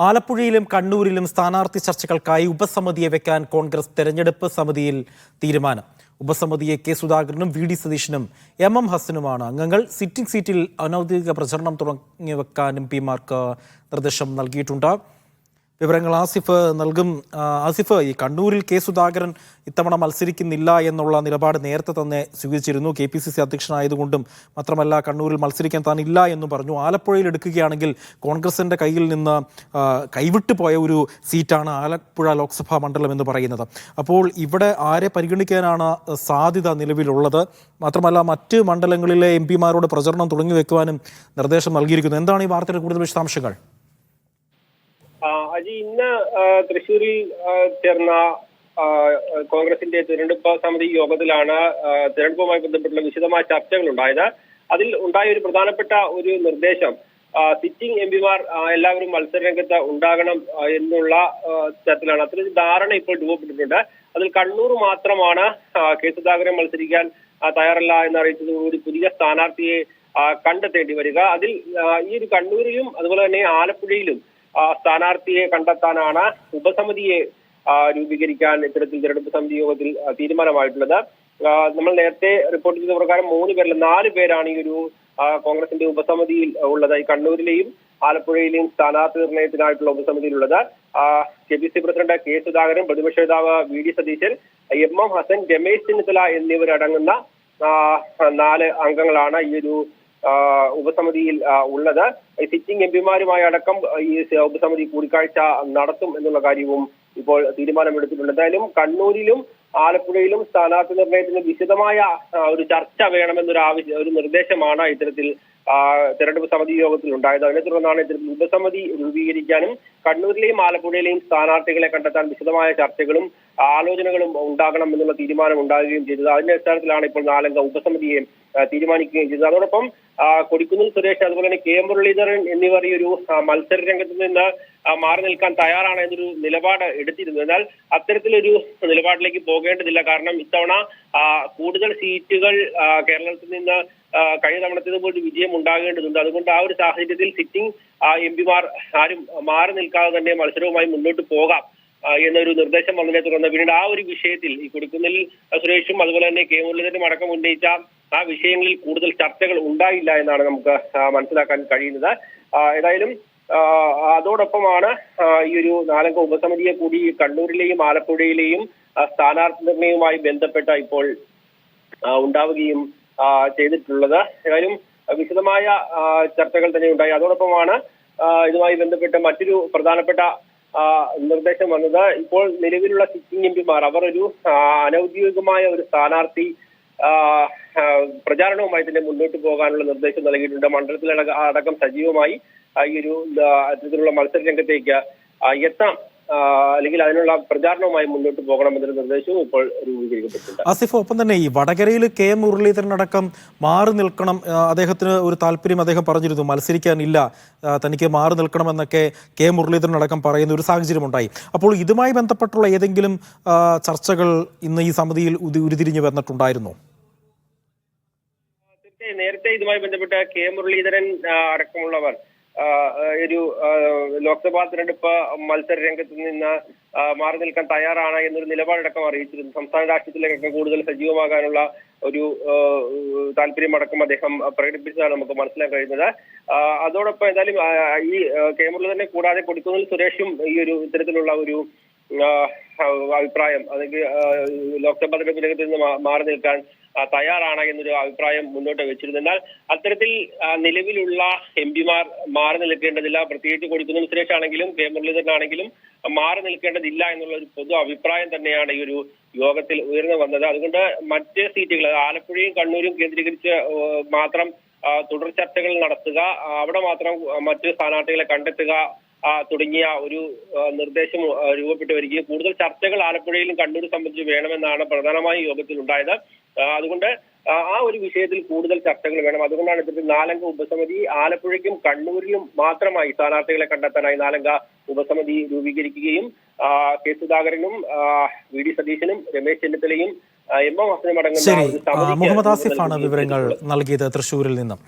ആലപ്പുഴയിലും കണ്ണൂരിലും സ്ഥാനാർത്ഥി ചർച്ചകൾക്കായി ഉപസമിതിയെ വെക്കാൻ കോൺഗ്രസ് തെരഞ്ഞെടുപ്പ് സമിതിയിൽ തീരുമാനം. ഉപസമിതിയെ കെ സുധാകരനും വി ഡി സതീശനും എം എം ഹസനുമാണ് അംഗങ്ങൾ. സിറ്റിംഗ് സീറ്റിൽ അനൌദ്യോഗിക പ്രചരണം തുടങ്ങി വെക്കാനും പിമാർക്ക് നിർദ്ദേശം നൽകിയിട്ടുണ്ട്. വിവരങ്ങൾ ആസിഫ് നൽകും. ആസിഫ് ഈ കണ്ണൂരിൽ കെ സുധാകരൻ ഇത്തവണ മത്സരിക്കുന്നില്ല എന്നുള്ള നിലപാട് നേരത്തെ തന്നെ സ്വീകരിച്ചിരുന്നു. കെ പി സി സി അധ്യക്ഷനായതുകൊണ്ടും മാത്രമല്ല കണ്ണൂരിൽ മത്സരിക്കാൻ താൻ ഇല്ല എന്നും പറഞ്ഞു. ആലപ്പുഴയിൽ എടുക്കുകയാണെങ്കിൽ കോൺഗ്രസിന്റെ കയ്യിൽ നിന്ന് കൈവിട്ടു പോയ ഒരു സീറ്റാണ് ആലപ്പുഴ ലോക്സഭാ മണ്ഡലം എന്ന് പറയുന്നത്. അപ്പോൾ ഇവിടെ ആരെ പരിഗണിക്കാനാണ് സാധ്യത നിലവിലുള്ളത്? മാത്രമല്ല മറ്റ് മണ്ഡലങ്ങളിലെ എം പിമാരോട് പ്രചരണം തുടങ്ങി വെക്കുവാനും നിർദ്ദേശം നൽകിയിരിക്കുന്നു. എന്താണ് ഈ വാർത്തയുടെ കൂടുതൽ വിശദാംശങ്ങൾ? അജി ഇന്ന് തൃശൂരിൽ ചേർന്ന കോൺഗ്രസിന്റെ തിരഞ്ഞെടുപ്പ് സമിതി യോഗത്തിലാണ് തിരഞ്ഞെടുപ്പുമായി ബന്ധപ്പെട്ടുള്ള വിശദമായ ചർച്ചകൾ ഉണ്ടായത് അതിൽ ഉണ്ടായ ഒരു പ്രധാനപ്പെട്ട ഒരു നിർദ്ദേശം സിറ്റിംഗ് എം പിമാർ എല്ലാവരും മത്സരരംഗത്ത് ഉണ്ടാകണം എന്നുള്ള തരത്തിലാണ്. അത്ര ധാരണ ഇപ്പോൾ രൂപപ്പെട്ടിട്ടുണ്ട്. അതിൽ കണ്ണൂർ മാത്രമാണ് കെ സുധാകരൻ മത്സരിക്കാൻ തയ്യാറല്ല എന്നറിയിച്ചതോടുകൂടി പുതിയ സ്ഥാനാർത്ഥിയെ കണ്ടെത്തേണ്ടി വരിക. അതിൽ ഈ ഒരു കണ്ണൂരിലും അതുപോലെ തന്നെ ആലപ്പുഴയിലും സ്ഥാനാർത്ഥിയെ കണ്ടെത്താനാണ് ഉപസമിതിയെ രൂപീകരിക്കാൻ ഇത്തരത്തിൽ തിരഞ്ഞെടുപ്പ് സമിതി യോഗത്തിൽ തീരുമാനമായിട്ടുള്ളത്. നമ്മൾ നേരത്തെ റിപ്പോർട്ട് ചെയ്ത പ്രകാരം മൂന്ന് പേരിൽ നാല് പേരാണ് ഈ ഒരു കോൺഗ്രസിന്റെ ഉപസമിതിയിൽ ഉള്ളത്. ഈ കണ്ണൂരിലെയും ആലപ്പുഴയിലെയും സ്ഥാനാർത്ഥി നിർണയത്തിനായിട്ടുള്ള ഉപസമിതിയിലുള്ളത്. K P C president K Sudhakaran പ്രതിപക്ഷ നേതാവ് V D Satheesan M M Hasan Ramesh Chennithala എന്നിവരടങ്ങുന്ന നാല് അംഗങ്ങളാണ് ഈ ഒരു ഉപസമിതിയിൽ ഉള്ളത്. സിറ്റിംഗ് എം പിമാരുമായി അടക്കം ഈ ഉപസമിതി കൂടിക്കാഴ്ച നടത്തും എന്നുള്ള കാര്യവും ഇപ്പോൾ തീരുമാനമെടുത്തിട്ടുണ്ട്. എന്തായാലും കണ്ണൂരിലും ആലപ്പുഴയിലും സ്ഥാനാർത്ഥി നിർണയത്തിന് വിശദമായ ഒരു ചർച്ച വേണമെന്നൊരു ആവശ്യം ഒരു നിർദ്ദേശമാണ് ഇത്തരത്തിൽ തെരഞ്ഞെടുപ്പ് സമിതി യോഗത്തിൽ ഉണ്ടായത്. അതിനെ തുടർന്നാണ് ഇത്തരത്തിൽ ഉപസമിതി രൂപീകരിക്കാനും കണ്ണൂരിലെയും ആലപ്പുഴയിലെയും സ്ഥാനാർത്ഥികളെ കണ്ടെത്താൻ വിശദമായ ചർച്ചകളും ആലോചനകളും ഉണ്ടാകണം എന്നുള്ള തീരുമാനം ഉണ്ടാകുകയും ചെയ്തത്. അതിന്റെ അടിസ്ഥാനത്തിലാണ് ഇപ്പോൾ നാലംഗ ഉപസമിതിയെ തീരുമാനിക്കുകയും ചെയ്തത്. അതോടൊപ്പം കൊടിക്കുന്നിൽ സുരേഷ് അതുപോലെ തന്നെ കെ മുരളീധരൻ എന്നിവർ ഈ ഒരു മത്സര രംഗത്ത് നിന്ന് മാറി നിൽക്കാൻ തയ്യാറാണ് എന്നൊരു നിലപാട് എടുത്തിരുന്നു. എന്നാൽ അത്തരത്തിലൊരു നിലപാടിലേക്ക് പോകേണ്ടതില്ല. കാരണം ഇത്തവണ കൂടുതൽ സീറ്റുകൾ കേരളത്തിൽ നിന്ന് കഴിഞ്ഞ തവണത്തേതുപോലെ ഒരു വിജയം ഉണ്ടാകേണ്ടതുണ്ട്. അതുകൊണ്ട് ആ ഒരു സാഹചര്യത്തിൽ സിറ്റിംഗ് എം പിമാർ ആരും മാറി നിൽക്കാതെ തന്നെ മത്സരവുമായി മുന്നോട്ട് പോകാം എന്നൊരു നിർദ്ദേശം വന്നതിനെ തുടർന്ന് പിന്നീട് ആ ഒരു വിഷയത്തിൽ ഈ കൊടുക്കുന്നിൽ സുരേഷും അതുപോലെ തന്നെ കെ മുരളീധരനും അടക്കം ഉന്നയിച്ച ആ വിഷയങ്ങളിൽ കൂടുതൽ ചർച്ചകൾ ഉണ്ടായില്ല എന്നാണ് നമുക്ക് മനസ്സിലാക്കാൻ കഴിയുന്നത്. ഏതായാലും അതോടൊപ്പമാണ് ഈ ഒരു നാലംഗ ഉപസമിതിയെ കൂടി കണ്ണൂരിലെയും ആലപ്പുഴയിലെയും സ്ഥാനാർത്ഥി നിർണയവുമായി ബന്ധപ്പെട്ട ഇപ്പോൾ ഉണ്ടാവുകയും ചെയ്തിട്ടുള്ളത്. ഏതായാലും വിശദമായ ചർച്ചകൾ തന്നെ ഉണ്ടായി. അതോടൊപ്പമാണ് ഇതുമായി ബന്ധപ്പെട്ട മറ്റൊരു പ്രധാനപ്പെട്ട നിർദ്ദേശം വന്നത്. ഇപ്പോൾ നിലവിലുള്ള സിറ്റിംഗ് എം പിമാർ അവർ ഒരു അനൗദ്യോഗികമായ ഒരു സ്ഥാനാർത്ഥി പ്രചാരണവുമായി തന്നെ മുന്നോട്ട് പോകാനുള്ള നിർദ്ദേശം നൽകിയിട്ടുണ്ട്. മണ്ഡലത്തിൽ അടക്കം- സജീവമായി ഈ ഒരു അത്തരത്തിലുള്ള മത്സര രംഗത്തേക്ക് എത്താം അല്ലെങ്കിൽ അതിനുള്ള പ്രചാരണവുമായി മുന്നോട്ട് പോകണം പോകണമെന്നൊരു നിർദ്ദേശവും ഇപ്പോൾ രൂപീകരിക്കപ്പെട്ടിട്ടുണ്ട്. ആസിഫ് ഒപ്പം തന്നെ ഈ വടകരയിൽ കെ മുരളീധരൻ അടക്കം മാറി നിൽക്കണം അദ്ദേഹത്തിന് ഒരു താല്പര്യം അദ്ദേഹം പറഞ്ഞിരുന്നു മത്സരിക്കാനില്ല തനിക്ക് മാറി നിൽക്കണം എന്നൊക്കെ കെ മുരളീധരൻ അടക്കം പറയുന്ന ഒരു സാഹചര്യം ഉണ്ടായി അപ്പോൾ ഇതുമായി ബന്ധപ്പെട്ടുള്ള ഏതെങ്കിലും ചർച്ചകൾ ഇന്ന് ഈ സമിതിയിൽ ഉരുതിരിഞ്ഞു വന്നിട്ടുണ്ടായിരുന്നോ? നേരത്തെ ഇതുമായി ബന്ധപ്പെട്ട് കെ മുരളീധരൻ അടക്കമുള്ളവർ ഒരു ലോക്സഭാ തെരഞ്ഞെടുപ്പ് മത്സര രംഗത്ത് നിന്ന് മാറി നിൽക്കാൻ തയ്യാറാണ് എന്നൊരു നിലപാടടക്കം അറിയിച്ചിരുന്നു. സംസ്ഥാന രാഷ്ട്രീയത്തിലേക്കൊക്കെ കൂടുതൽ സജീവമാകാനുള്ള ഒരു താല്പര്യമടക്കം അദ്ദേഹം പ്രകടിപ്പിച്ചതാണ് നമുക്ക് മനസ്സിലാക്കാൻ കഴിയുന്നത്. അതോടൊപ്പം എന്തായാലും ഈ കെ മുരളീധരനെ കൂടാതെ കൊടുക്കുന്നതിൽ സുരേഷും ഈ ഒരു ഇത്തരത്തിലുള്ള ഒരു അഭിപ്രായം അല്ലെങ്കിൽ ലോക്സഭാ തെരഞ്ഞെടുപ്പ് രംഗത്ത് നിന്ന് മാറി നിൽക്കാൻ തയ്യാറാണ് എന്നൊരു അഭിപ്രായം മുന്നോട്ട് വെച്ചിരുന്നു എന്നാൽ അത്തരത്തിൽ നിലവിലുള്ള എം പിമാർ മാറി നിൽക്കേണ്ടതില്ല. പ്രത്യേകിച്ച് കൊടുക്കുന്ന സുരേഷ് ആണെങ്കിലും കെ. മുരളീധരനാണെങ്കിലും മാറി നിൽക്കേണ്ടതില്ല എന്നുള്ള ഒരു പൊതു അഭിപ്രായം തന്നെയാണ് ഈ ഒരു യോഗത്തിൽ ഉയർന്നു വന്നത്. അതുകൊണ്ട് മറ്റ് സീറ്റുകൾ ആലപ്പുഴയും കണ്ണൂരും കേന്ദ്രീകരിച്ച് മാത്രം തുടർ ചർച്ചകൾ നടത്തുക അവിടെ മാത്രം മറ്റ് സ്ഥാനാർത്ഥികളെ കണ്ടെത്തുക തുടങ്ങിയ ഒരു നിർദ്ദേശം രൂപപ്പെട്ടു വരികയും കൂടുതൽ ചർച്ചകൾ ആലപ്പുഴയിലും കണ്ണൂരും സംബന്ധിച്ച് വേണമെന്നാണ് പ്രധാനമായും യോഗത്തിൽ ഉണ്ടായത് അതുകൊണ്ട് ആ ഒരു വിഷയത്തിൽ കൂടുതൽ ചർച്ചകൾ വേണം. അതുകൊണ്ടാണ് ഇതിന്റെ നാലംഗ ഉപസമിതി ആലപ്പുഴയ്ക്കും കണ്ണൂരിലും മാത്രമായി സ്ഥാനാർത്ഥികളെ കണ്ടെത്താനായി നാലംഗ ഉപസമിതി രൂപീകരിക്കുകയും കെ സുധാകരനും വി ഡി സതീശനും രമേശ് ചെന്നിത്തലയും എം എം ഹസനും അടങ്ങുന്ന മുഹമ്മദ് ആസിഫാണ് വിവരങ്ങൾ നൽകിയത് തൃശ്ശൂരിൽ നിന്നും.